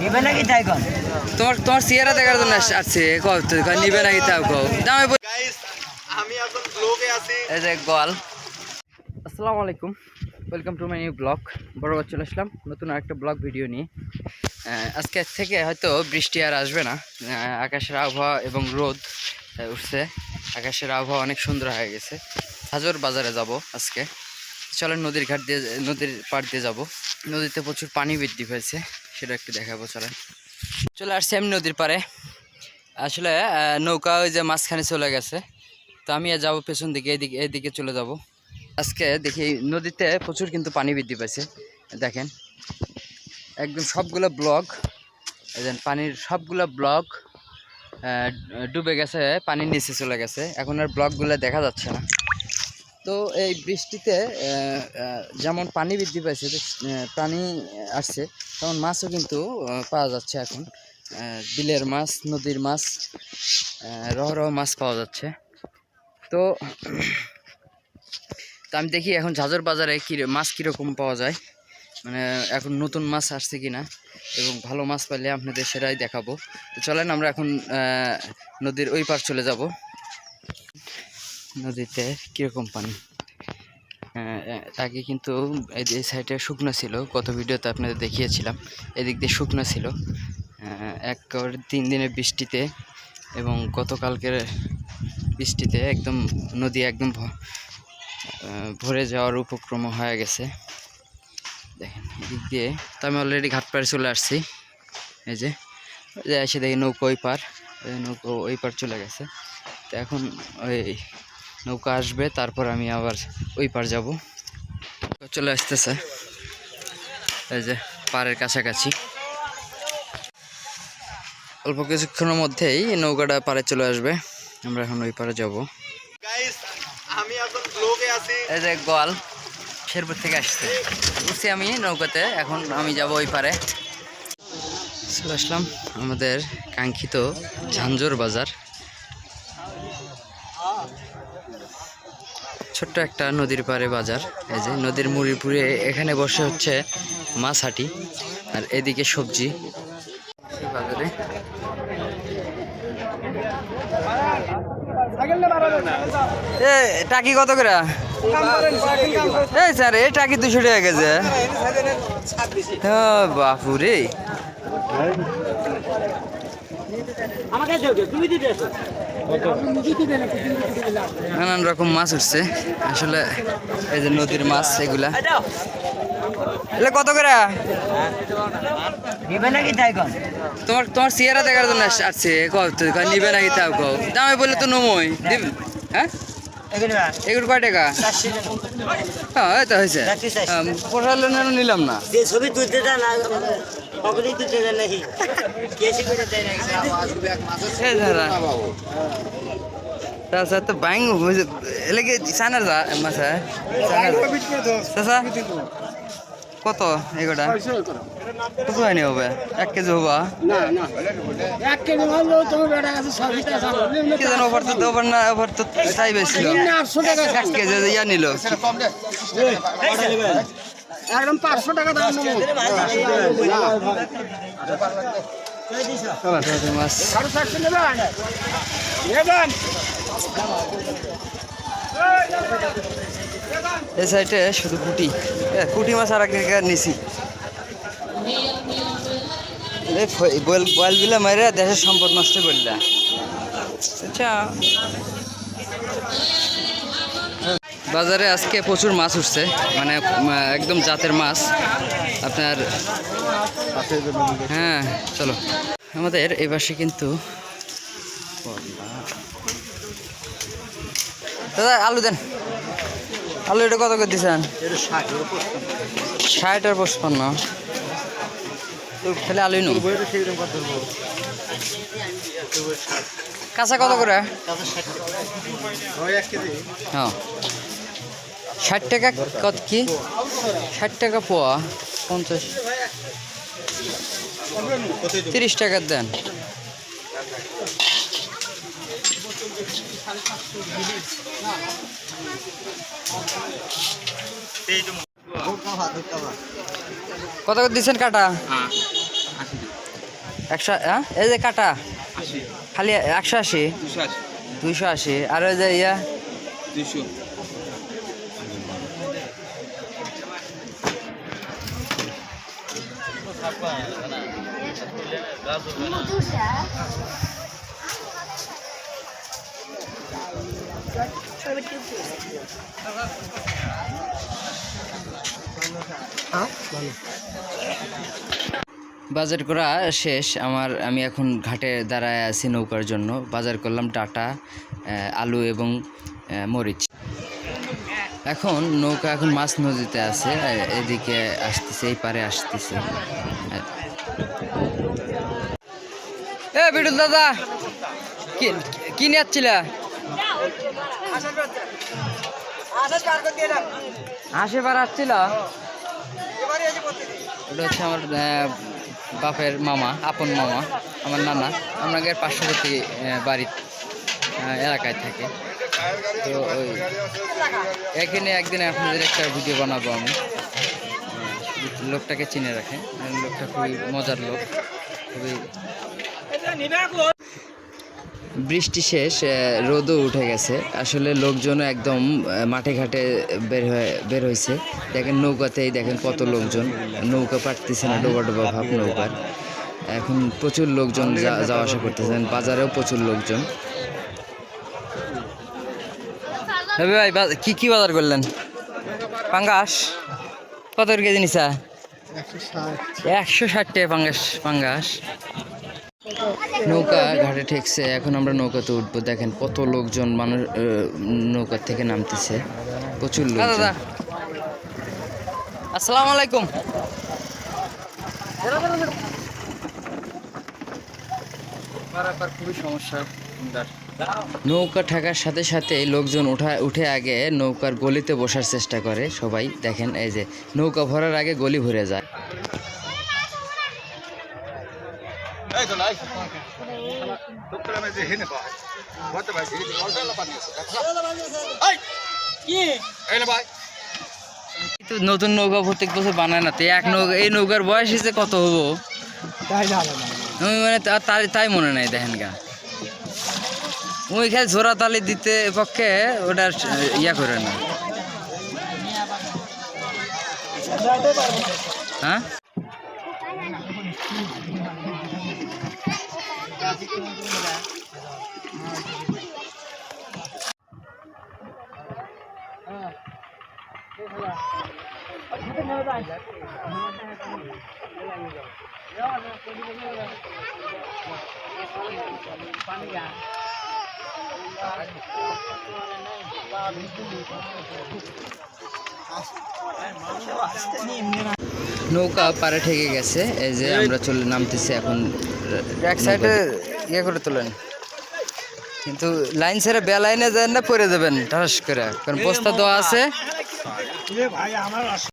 নিবে নাকি তাই কন? তোমার তোমার চেহারা দেখার জন্য আসছে। কও তো নিবে নাকি তাও কও। দামে গাইস আমি এখন ব্লগে আছি। এই যে গল আসসালামু আলাইকুম। Welcome to my new blog বরাবর চলে আসলাম। নতুন আরেকটা ব্লগ ভিডিও নিয়ে। আহ, আজকে থেকে হয়তো বৃষ্টি আর আসবে না। আহ, আকাশের আবহাওয়া এবং রোদ উঠছে। আকাশের আবহাওয়া অনেক সুন্দর হয়ে গেছে। হাজর বাজারে যাব আজকে। চলেন নদীর ঘাট দিয়ে নদীর পাড় দিয়ে যাব। নদীতে প্রচুর পানি বৃদ্ধি হয়েছে সেটা একটু দেখাবো, চলেন। চলে আসছি আমি নদীর পারে আসলে নৌকা ওই যে মাঝখানে চলে গেছে। তো আমি যাব পেছন দিকে, এদিকে এদিকে চলে যাব। আজকে দেখি নদীতে প্রচুর কিন্তু পানি বৃদ্ধি পাইছে। দেখেন, একদম সবগুলো ব্লক পানির সবগুলো ব্লক ডুবে গেছে, পানির নিচে চলে গেছে। এখন আর ব্লকগুলো দেখা যাচ্ছে না। তো এই বৃষ্টিতে যেমন পানি বৃদ্ধি পাইছে পানি আসছে, তেমন মাছও কিন্তু পাওয়া যাচ্ছে এখন। বিলের মাছ, নদীর মাছ রহ রহ মাছ পাওয়া যাচ্ছে। তো তো আমি দেখি এখন ঝাঁঝর বাজারে কি, মাছ কীরকম পাওয়া যায়। মানে এখন নতুন মাছ আসছে কি না এবং ভালো মাছ পাইলে আপনাদের সেটাই দেখাবো। তো চলেন আমরা এখন নদীর ওই পার চলে যাব। নদীতে কীরকম পানি? আগে কিন্তু এই সাইডে শুকনো ছিল, গত ভিডিওতে আপনাদের দেখিয়েছিলাম, এদিক দিয়ে শুকনো ছিল। একেবারে তিন দিনের বৃষ্টিতে এবং গতকালকের বৃষ্টিতে একদম নদী একদম ভরে যাওয়ার উপক্রম হয়ে গেছে। দেখেন, এদিক দিয়ে তো আমি অলরেডি ঘাট পাড়ে চলে আসছি। এই যে এসে দেখি নৌকো ওই পার নৌকো ওই পার চলে গেছে। তো এখন ওই নৌকা আসবে তারপর আমি আবার ওই পার যাব। চলে আসতেছে। এই যে পাড়ের কাছাকাছি। অল্প কিছুক্ষণের মধ্যেই নৌকাটা পাড়ে চলে আসবে। আমরা এখন ওই পাড়ে যাব। আমি এখন ব্লগে আছি। এই যে গোয়াল শেরপুর থেকে আসছে। উঠছি আমি নৌকাতে এখন আমি যাব ওই পারে চলে আসলাম আমাদের কাঙ্ক্ষিত ঝাঞ্ঝর বাজার। ছোট্ট একটা নদীর পাড়ে বাজার। এই যে নদীর মুড়িপুরে এখানে বসে হচ্ছে মাছ হাটি আর এদিকে সবজি। বাজারে। এ, টাকি কত করে? এই স্যার, এই টাকি দুশো টাকা গেছে বাপুরে। নানান রকম মাছ উঠছে। আসলে এই যে নদীর মাছ এগুলা। এলে কত করে? নিবে নাকি তাই কম তোমার তোমার চেহারা দেখার জন্য আস- আসছে। নিবে নাকি তাও কও। দামে বললে তো নমই। হ্যাঁ? এগুলো কয় টাকা? হ্যাঁ তো হয়েছে। না নিলাম না। যে ছবি তুলতে দেন না সকলেই তুলতে দেন নাকি? তাছাড়া তো ব্যাং এলাকে সানার যা মাছা চাচা? কত এগুলা কত হয়নি হবে? এক কেজি হবা? কি জানো ওভার তো ওভার না ওভার তো তাই টাকা এক কেজি ইয়া নিল। একদম পাঁচশো টাকা দাম মাছ নেবেন? এই সাইডে শুধু কুটি। এ, কুটি মাছ আর আগে নিছি। বয়েল বয়েল বিলা মাইরা দেশের সম্পদ নষ্ট করলা। আচ্ছা। বাজারে আজকে প্রচুর মাছ উঠছে। মানে একদম জাতের মাছ। আপনার হ্যাঁ চলো। আমাদের এই পাশে কিন্তু দাদা আলু দেন। আলু এটা কত করে দিচ্ছেন ষাট আর পঁচপান্ন। তাহলে আলুই নো কাঁচা কত করে? হ্যাঁ। ষাট টাকা কত কি? ষাট টাকা পোয়া পঞ্চাশ। তিরিশ টাকার দেন। কত করে দিচ্ছেন কাটা? একশো হ্যাঁ? এই যে কাটা। খালি একশো আশি? দুইশো আশি। আর ওই যে ইয়া? বাজার করা শেষ। আমার, আমি এখন ঘাটে দাঁড়ায় আছি নৌকার জন্য। বাজার করলাম ডাটা আলু এবং মরিচ। এখন নৌকা, এখন মাছ নদীতে আছে। এদিকে আসতেছে, এই পারে আসতেছে। এ বিডুল দাদা, কি নিয়ে যাচ্ছিলা আসে বার আসছিল এটা হচ্ছে আমার বাপের মামা আপন মামা আমার নানা আমাদের পার্শ্ববর্তী বাড়ির এলাকায় থাকে। তো ওই এখানে একদিন আপনাদের একটা ভিডিও বানাবো আমি। লোকটাকে চিনে রাখেন লোকটা খুবই মজার লোক খুবই বৃষ্টি শেষ রোদও উঠে গেছে। আসলে লোকজনও একদম মাঠে ঘাটে বের হয়ে বের হয়েছে। দেখেন নৌকাতেই দেখেন কত লোকজন। নৌকা পাঠতেছে না ডোবা ডোবা ভাব নৌকার। এখন প্রচুর লোকজন যা- যাওয়া আসা করতেছেন বাজারেও প্রচুর লোকজন। ভাই কি কি বাজার করলেন? পাঙ্গাস? কত কেজি নিছা? একশো ষাট টাকা পাঙ্গাস পাঙ্গাস। নৌকা ঘাটে ঠেকছে এখন আমরা নৌকাতে উঠবো। দেখেন কত লোকজন মানুষ নৌকা থেকে নামতেছে। প্রচুর লোক আসসালামু আলাইকুম। খুবই সমস্যা নৌকা ঠেকার সাথে সাথে লোকজন উঠা উঠে আগে নৌকার গলিতে বসার চেষ্টা করে সবাই। দেখেন এই যে নৌকা ভরার আগে গলি ভরে যায়। এই তো নাই মে যে হেনে ভাই। ভাই এই অল্প পানি আছে এই! কি? এই না ভাই। তো নতুন নৌকা প্রত্যেক বছর বানায় না তো এক নৌকা এই নৌকার বয়স হিসেবে কত হব? আমি মানে তা- তাই তাই মনে নাই দেখেন গা। ওই খেয়ে ঝোরা তালি দিতে পক্ষে ওটা ইয়া করে না। হ্যাঁ? নৌকা পারে ঠেকে গেছে এই যে আমরা চলে নামতেছি এখন এক সাইডে ইয়ে করে তোলেন। কিন্তু লাইন ছেড়ে বেলাইনে যান না পরে দেবেন ঠাস করে। কারণ বস্তা দেওয়া আছে।